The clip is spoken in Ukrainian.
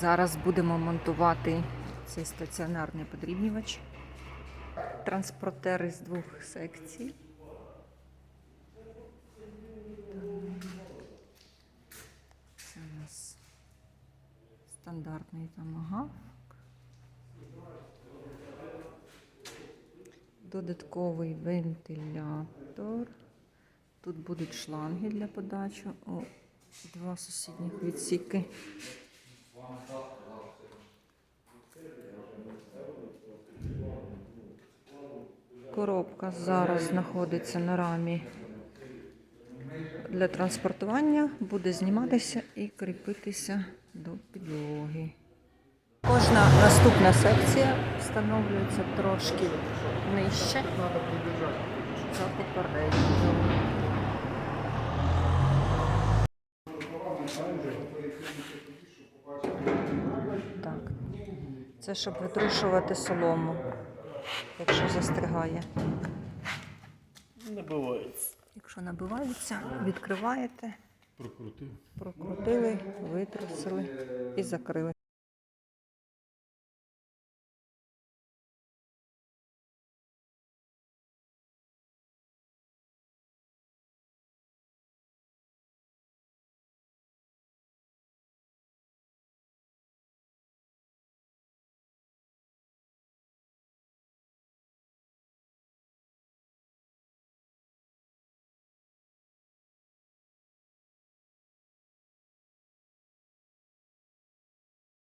Зараз будемо монтувати цей стаціонарний подрібнювач. Транспортер із двох секцій. Це у нас стандартний томагавк. Додатковий вентилятор. Тут будуть шланги для подачі у два сусідніх відсіки. Коробка зараз знаходиться на рамі для транспортування, буде зніматися і кріпитися до підлоги. Кожна наступна секція встановлюється трошки нижче за попередню. Так. Це щоб витрушувати солому, якщо застригає. Набивається. Якщо набивається, відкриваєте, Прокрутив. прокрутили, витрусили і закрили.